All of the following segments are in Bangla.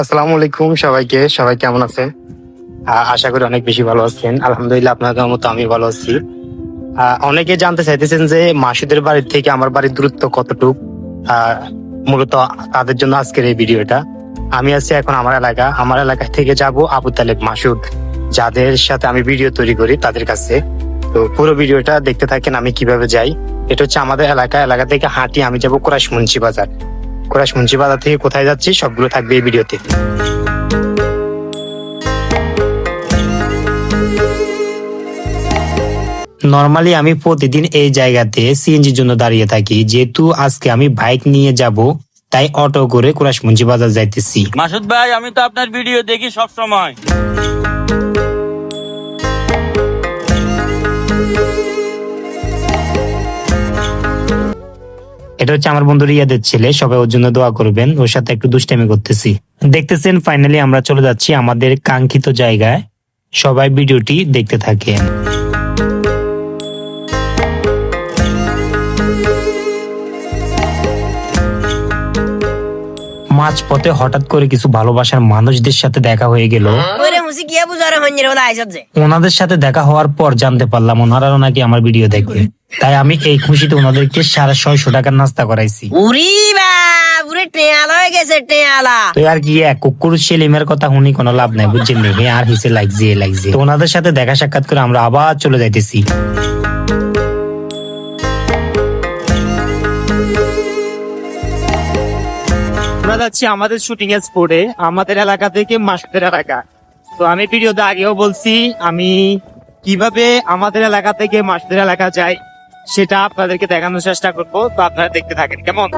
আসসালামু আলাইকুম সবাইকে। সবাই কেমন আছেন? আশা করি অনেক বেশি ভালো আছেন। আলহামদুলিল্লাহ আপনাদের মতো আমি ভালো আছি। অনেকে জানতে চাইতেছেন যে মাসুদের বাড়ির থেকে আমার বাড়ির দূরত্ব কতটুক? মূলত তাদের জন্য আজকের এই ভিডিওটা। আমি আছি এখন আমার এলাকা। আমার এলাকা থেকে যাব আবু তালেব মাসুদ। যাদের সাথে আমি ভিডিও তৈরি করি তাদের কাছে। তো পুরো ভিডিওটা দেখতে থাকেন আমি কীভাবে যাই। এটা হচ্ছে আমাদের এলাকা। এলাকা থেকে হাঁটি আমি যাব কোরাস মুন্সি বাজার। কোরাস মুন্সি বাজার থেকে কোথায় যাচ্ছি সবগুলো থাকবে এই ভিডিওতে। নর্মালি আমি প্রতিদিন এই জায়গাতে সিএনজির জন্য দাঁড়িয়ে থাকি, যেহেতু আজকে আমি বাইক নিয়ে যাব, তাই অটো করে কুরাশ মুন্সি বাজার যাইতেছি। মাসুদ ভাই, আমি তো আপনার ভিডিও দেখি সব সময় এটা হচ্ছে আমার বন্ধু রিয়াদের ছেলে সবাই ওর জন্য দোয়া করবেন ওর সাথে একটু দুষ্টামি করতেছি। দেখতেছেন ফাইনালি আমরা চলে যাচ্ছি আমাদের কাঙ্ক্ষিত জায়গায়। সবাই ভিডিওটি দেখতে থাকেন। মাঝপথে হঠাৎ করে কিছু ভালোবাসার মানুষদের সাথে দেখা হয়ে গেল। ওনাদের সাথে দেখা হওয়ার পর জানতে পারলাম ওনারাও নাকি আমার ভিডিও দেখবে। তাই আমি এই খুশিতে ওনাদেরকে সাড়ে ছয়শো টাকার নাস্তা করাইছি? উরি বা পুরে হয়ে গেছে টেয়ালা। তো আর কি এক কুকুর সেলিমের কথা শুনি কোনো লাভ নাই বুঝছেন নি? আর হিসে লাগছে লাগছে তো ওনাদের সাথে দেখা সাক্ষাৎ করে আমরা আবার চলে যাইতেছি। আমরা যাচ্ছি আমাদের শুটিং এর স্পটে আমাদের এলাকা থেকে মাসুদের এলাকা। তো আমি ভিডিওতে আগেও বলছি আমি কীভাবে আমাদের এলাকা থেকে মাসুদের এলাকা যাই সেটা আপনাদেরকে দেখানোর চেষ্টা করব, তো আপনারা দেখতে থাকেন, কেমন?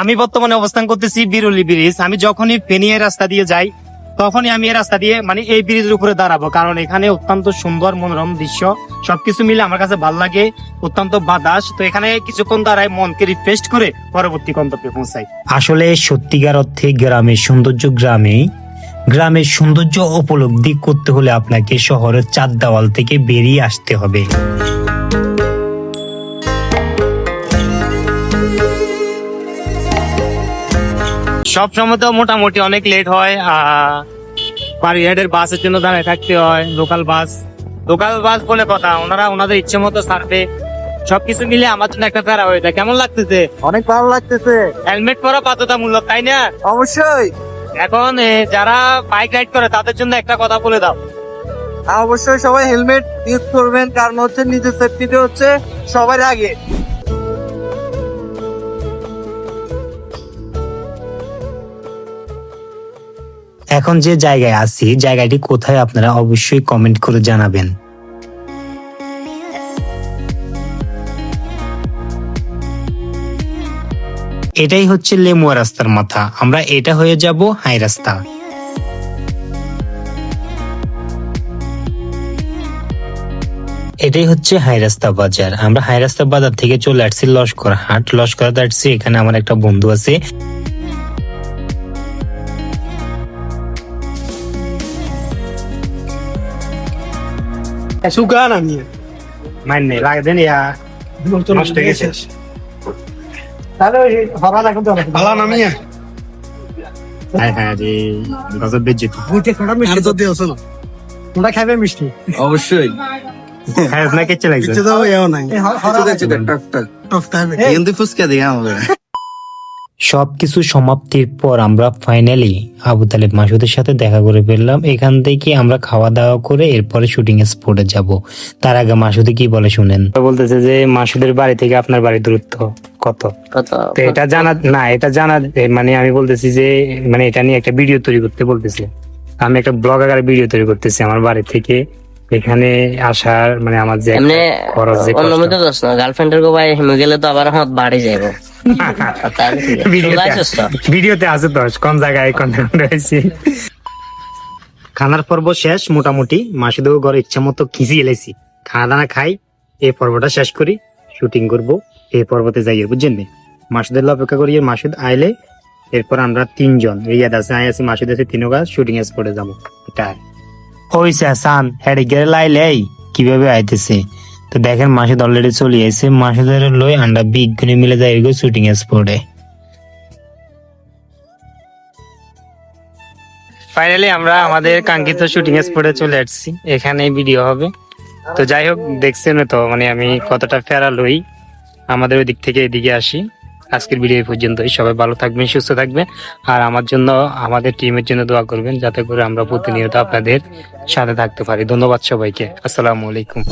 আমি বর্তমানে অবস্থান করতেছি বিরলি ব্রিজ। আমি যখনই ফেনিয়ে রাস্তা দিয়ে যাই, তখনই আমি এই রাস্তা দিয়ে মানে এই ব্রিজের উপরে দাঁড়াবো, কারণ এখানে অত্যন্ত সুন্দর মনোরম দৃশ্য। সবকিছু মিলে আমার কাছে ভালো লাগে, অত্যন্ত বাতাস। তো এখানে কিছুক্ষণ দাঁড়ায় মনকে রিফ্রেশ করে পরবর্তী গন্তব্যে পৌঁছাই। আসলে সত্যিকার অর্থে গ্রামের সৌন্দর্য গ্রামেই। গ্রামের সৌন্দর্য উপলব্ধি করতে হলে আপনাকে শহরের চার দেওয়াল থেকে বেরিয়ে আসতে হবে। সব সময় তো মোটামুটি অনেক লেট হয় আহ, বাড়িঘাটের বাসের জন্য দাঁড়ায় থাকতে হয় লোকাল বাস লোকাল বাস বলে কথা ওনারা ওনাদের ইচ্ছে মতো ছাড়বে। সবকিছু মিলে আমার জন্য একটা প্যারা হয়ে যায়। কেমন লাগতেছে? অনেক ভালো লাগতেছে। হেলমেট পরা বাধ্যতামূলক তাই না? অবশ্যই। এখন যারা বাইক রাইড করে তাদের জন্য একটা কথা বলে দাও। অবশ্যই সবাই হেলমেট ইউজ করবেন কারণ হচ্ছে নিজের সেফটিতে হচ্ছে সবার আগে। এখন যে জায়গায় আছি জায়গাটি কোথায় আপনারা অবশ্যই কমেন্ট করে জানাবেন। এটাই হচ্ছে লেমুয়া রাস্তার মাথা। আমরা এটা হয়ে যাব হাই রাস্তা। এটাই হচ্ছে হাই রাস্তা বাজার। আমরা হাই রাস্তা বাজার থেকে চলে আসছি লস্কর হাট। লস্কর আসছি এখানে আমার একটা বন্ধু আছে। সুগান আমি মাইনে লাগে দেন ইয়া নষ্ট হয়ে গেছে। তাহলে ওই হরা রাখুন তো ভালো নামি হ্যাঁ হ্যাঁ রে গজব বেজ্জত মিষ্টি? তো দিও শোনো তোমরা খাবে মিষ্টি? অবশ্যই। হ্যাঁ লাগছে। কিছু তো এও নাই। কিছু দেখছি টক টক। কিন্তু ফুসকা দিই আমাদের সবকিছু সমাপ্তির পর আমরা ফাইনালি আবু তালেব মাসুদের সাথে দেখা করে ফেললাম। এখান থেকে আমরা খাওয়া দাওয়া করে এরপরে শুটিং স্পটে যাব। তার আগে মাসুদে কি বলে শুনেন? বলতেছে যে মাসুদের বাড়ি থেকে আপনার বাড়ি দূরত্ব। কত? তো এটা জানা না এটা জানা মানে আমি বলতেছি যে মানে এটা নিয়ে একটা ভিডিও তৈরি করতে বলতেছি। আমি একটা ব্লগ আকারে ভিডিও তৈরি করতেছি আমার বাড়ি থেকে। এখানে আসার মানে আমার যে খরচ যে। মধ্যে দোষ না গার্লফ্রেন্ডের গো ভাই হেমে গেলে তো আবার আমার বাড়ি যাইব। ভিডিওতে আছে তো কোন জায়গায় কন্টেন্ট রয়েছে। খানার পর্ব শেষ মোটামুটি। মাসুদেও ঘরে ইচ্ছা মতো খিচি এলেছি খানা দানা খাই এই পর্বটা শেষ করি শুটিং করব। এই পর্বতে যাই বুঝছেন নি? মাসুদের অপেক্ষা করি আর মাসুদ আইলে এরপর আমরা তিনজন, রিয়াদ আছে আই আছি, মাসুদ আছে, তিনও গাছ শুটিং স্পটে যাব। এটা। হইছে সান হেডে গেলে লাইলে কীভাবে আইতেছে? তো দেখেন মাসুদ অলরেডি চলে এসে মাসুদের লই আমরা বিজ্ঞানী মিলে যাই গো শুটিং স্পটে ফাইনালি আমরা আমাদের কাঙ্ক্ষিত শুটিং স্পটে চলে আসছি এখানে ভিডিও হবে। তো যাই হোক, দেখছেন তো মানে আমি কতটা ফেরা লই। আমাদের ওই দিক থেকে এদিকে আসি। আজকের ভিডিও পর্যন্তই। সবাই ভালো থাকবেন, সুস্থ থাকবেন। আর আমার জন্য, আমাদের টিমের জন্য দোয়া করবেন, যাতে করে আমরা প্রতিনিয়ত আপনাদের সাথে থাকতে পারি। ধন্যবাদ সবাইকে। আসসালামু আলাইকুম।